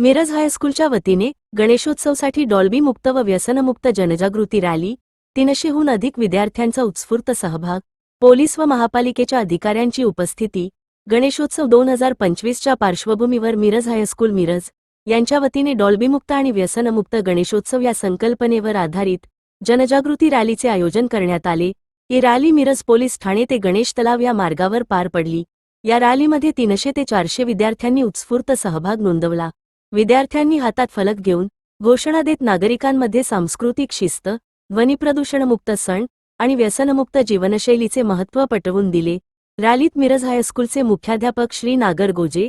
मिरज हायस्कूलच्या वतीने गणेशोत्सवसाठी डॉल्बी मुक्त व व्यसनमुक्त जनजागृती रॅली तीनशेहून अधिक विद्यार्थ्यांचा उत्स्फूर्त सहभाग पोलीस व महापालिकेच्या अधिकाऱ्यांची उपस्थिती गणेशोत्सव दोन हजार पंचवीसच्या पार्श्वभूमीवर मिरज हायस्कूल मिरज यांच्या वतीने डॉल्बीमुक्त आणि व्यसनमुक्त गणेशोत्सव या संकल्पनेवर आधारित जनजागृती रॅलीचे आयोजन करण्यात आले. ही रॅली मिरज पोलीस ठाणे ते गणेश तलाव या मार्गावर पार पडली. या रॅलीमध्ये तीनशे ते चारशे विद्यार्थ्यांनी उत्स्फूर्त सहभाग नोंदवला. विद्यार्थ्यांनी हातात फलक घेऊन घोषणा देत नागरिकांमध्ये सांस्कृतिक शिस्त ध्वनिप्रदूषणमुक्त सण आणि व्यसनमुक्त जीवनशैलीचे महत्त्व पटवून दिले. रॅलीत मिरज हायस्कूलचे मुख्याध्यापक श्री नागर गोजे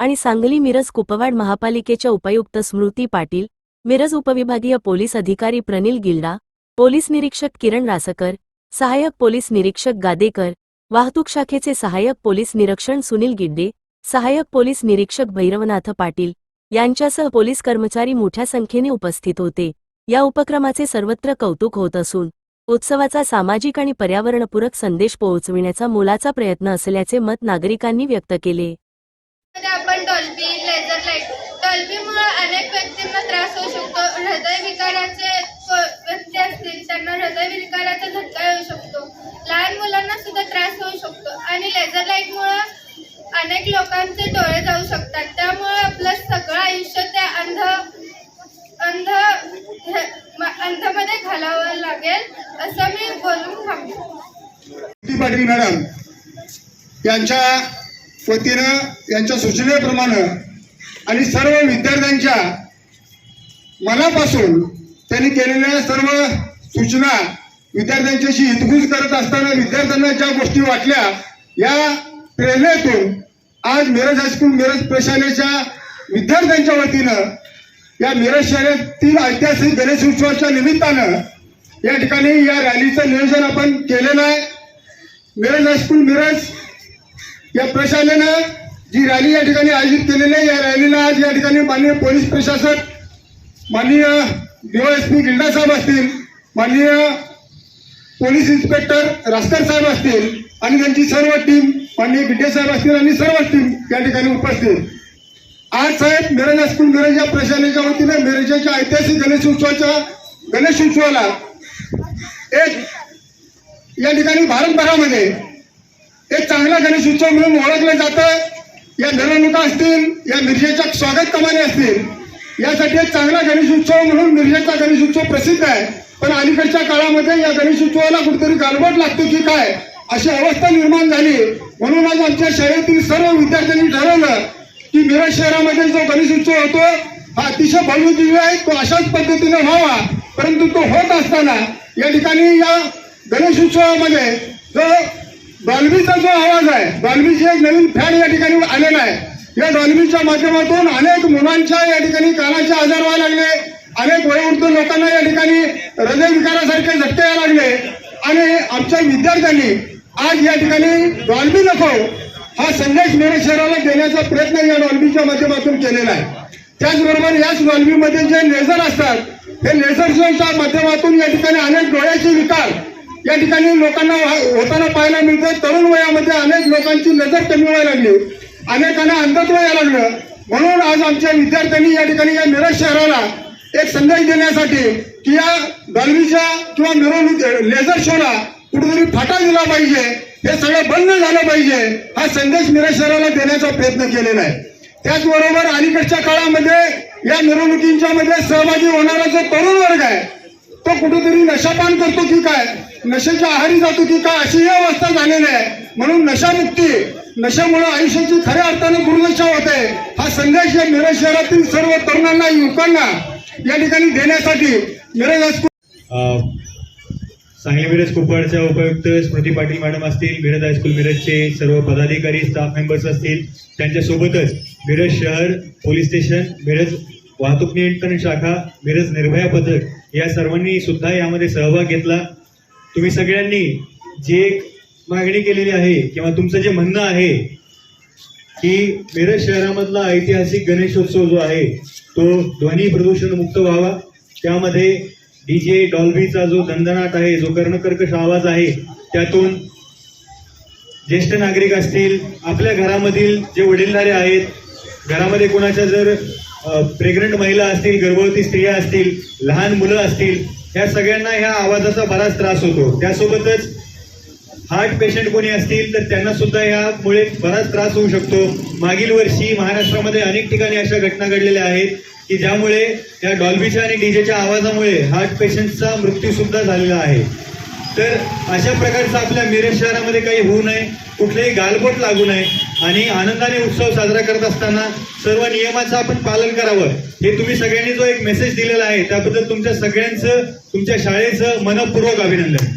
आणि सांगली मिरज कुपवाड महापालिकेच्या उपायुक्त स्मृती पाटील मिरज उपविभागीय पोलीस अधिकारी प्रनिल गिल्डा पोलीस निरीक्षक किरण रासकर सहाय्यक पोलीस निरीक्षक गादेकर वाहतूक शाखेचे सहाय्यक पोलीस निरीक्षण सुनील गिड्डे सहाय्यक पोलीस निरीक्षक भैरवनाथ पाटील यांच्यासह पोलीस कर्मचारी मोठ्या संख्येने उपस्थित होते. या उपक्रमाचे सर्वत्र कौतुक होत असून उत्सवाचा सामाजिक आणि पर्यावरणपूरक संदेश पोहोचविण्याचा मोलाचा प्रयत्न असल्याचे मत नागरिकांनी व्यक्त केले. आपण डॉल्बी लेझर लाइट. डॉल्बीमुळे अनेक व्यक्तींना त्रास होऊ शकतो. हृदय विकाराचे व्यक्ती असतील त्यांना हृदयविकाराचा झटका येऊ शकतो लहान मुलांना सुद्धा त्रास होऊ शकतो आणि लेझर लाईटमुळे अनेक लोकांचे डोळे जाऊ शकतात. त्यामुळे आपलं सगळं आयुष्य त्या अंध अंध अंधमध्ये घालावं लागेल असं मी बोलून थांबतो पाटील मॅडम यांच्या वतीनं यांच्या सूचनेप्रमाणे आणि सर्व विद्यार्थ्यांच्या मनापासून त्यांनी केलेल्या सर्व सूचना विद्यार्थ्यांच्याशी हितगुज करत असताना विद्यार्थ्यांना ज्या गोष्टी वाटल्या या प्रेरणेतून आज मिरज हायस्कूल मिरज प्रशालेच्या विद्यार्थ्यांच्या वतीनं या मिरज शहरातील ऐतिहासिक गणेश उत्सवाच्या निमित्तानं या ठिकाणी या रॅलीचं नियोजन आपण केलेलं आहे. मिरज हायस्कूल मिरज या प्रशालेनं जी रॅली या ठिकाणी आयोजित केलेली आहे या रॅलीला आज या ठिकाणी माननीय पोलीस प्रशासक माननीय डीवायएसपी गिल्डा साहेब असतील माननीय पोलीस इन्स्पेक्टर रास्कर साहेब असतील आणि त्यांची सर्व टीम माननीय गिड्डे साहेब असतील आणि सर्व टीम या ठिकाणी उपस्थित. आज साहेब मिरज हायस्कूल मिरज या प्रशालेच्या वतीने मिरजेच्या ऐतिहासिक गणेश उत्सवाच्या गणेश उत्सवाला एक या ठिकाणी भारतभरामध्ये एक चांगला गणेश उत्सव म्हणून ओळखलं जातं. या मिरवणुका असतील या मिरजेच्या स्वागत कमाने असतील यासाठी एक चांगला गणेश उत्सव म्हणून मिरजेचा गणेश उत्सव प्रसिद्ध आहे. पण अलीकडच्या काळामध्ये या गणेश उत्सवाला कुठेतरी गालबोट लागतो की काय? अशी अवस्था निर्माण झाली. म्हणून आज आमच्या शाळेतील सर्व विद्यार्थ्यांनी ठरवलं की मिरज शहरामध्ये जो गणेश उत्सव होतो हा अतिशय भव्य दिव्य आहे तो अशाच पद्धतीने व्हावा. परंतु तो होत असताना या ठिकाणी या गणेश उत्सवामध्ये जो डॉल्बीचा जो आवाज आहे डॉल्बीची एक नवीन फॅन या ठिकाणी आलेला आहे. या डॉल्बीच्या माध्यमातून अनेक मुलांच्या या ठिकाणी कानाचे आजार व्हायला लागले. अनेक वयोवृद्ध लोकांना या ठिकाणी हृदयविकारासारखे झटके यायला लागले. आणि आमच्या विद्यार्थ्यांनी आज या ठिकाणी डॉल्बी नको हा संदेश मेरे शहराला देण्याचा प्रयत्न या डॉल्बीच्या माध्यमातून केलेला आहे. त्याचबरोबर याच डॉल्बीमध्ये जे लेझर असतात हे लेझर शोच्या माध्यमातून या ठिकाणी अनेक डोळ्याचे विकार या ठिकाणी लोकांना होताना पाहायला मिळतं तरुण वयामध्ये अनेक लोकांची नजर कमी व्हायला लागली. अनेकांना अंधत्व यायला लागलं. म्हणून आज आमच्या विद्यार्थ्यांनी या ठिकाणी या मिरज शहराला एक संदेश देण्यासाठी की या डॉल्बीच्या किंवा मिरवणूक लेझर शोला कुठेतरी फाटा दिला पाहिजे. हे सगळं बंद झालं पाहिजे. हा संदेश मिरज शहराला देण्याचा प्रयत्न केलेला आहे. त्याचबरोबर अलीकडच्या काळामध्ये या मिरवणुकींच्या मध्ये सहभागी होणारा जो तरुण वर्ग आहे तो कुठेतरी नशापान करतो की काय? नशेच्या आहारी जातो की काय? अशी ही अवस्था झालेली आहे. म्हणून नशामुक्ती नशामुळे आयुष्याची खऱ्या अर्थाने दुर्दशा होते. हा संदेश या मिरज शहरातील सर्व तरुणांना युवकांना या ठिकाणी देण्यासाठी मिरज सांगली मिरज कुपवाडच्या उपायुक्त स्मृती पाटील मॅडम असतील मिरज हायस्कूल मिरजचे सर्व पदाधिकारी स्टाफ मेंबर्स असतील त्यांच्यासोबतच मिरज शहर पोलीस स्टेशन मिरज वाहतूक नियंत्रण शाखा मिरज निर्भया पथक या सर्वांनी सुद्धा यामध्ये सहभाग घेतला. तुम्ही सगळ्यांनी जे एक मागणी केलेली आहे किंवा तुमचं जे म्हणणं आहे की मिरज शहरामधला ऐतिहासिक गणेशोत्सव जो आहे तो ध्वनी प्रदूषण मुक्त व्हावा. त्यामध्ये डीजे डॉल्बीचा जो दणदणाट आहे जो कर्णकर्कश आवाज आहे त्यातून ज्येष्ठ नागरिक असतील आपल्या घरामधील जे वडीलधारे आहेत घरामध्ये कोणाच्या जर प्रेग्नंट महिला असतील गर्भवती स्त्रिया असतील लहान मुलं असतील ह्या सगळ्यांना ह्या आवाजाचा बराच त्रास होतो. त्यासोबतच हार्ट पेशंट कोणी असतील तर त्यांना सुद्धा यामुळे बराच त्रास होऊ शकतो. मागील वर्षी महाराष्ट्रामध्ये अनेक ठिकाणी अशा घटना घडलेल्या आहेत की ज्यामुळे या डॉल्बीच्या आणि डीजेच्या आवाजामुळे हार्ट पेशंटचा मृत्यू सुद्धा झालेला आहे. तर अशा प्रकारचं आपल्या मिरज शहरामध्ये काही होऊ नये कुठलेही गालबोट लागू नये आणि आनंदाने उत्सव साजरा करत असताना सर्व नियमाचं आपण पालन करावं. हे तुम्ही सगळ्यांनी जो एक मेसेज दिलेला आहे त्याबद्दल तुमच्या सगळ्यांचं तुमच्या शाळेचं मनपूर्वक अभिनंदन.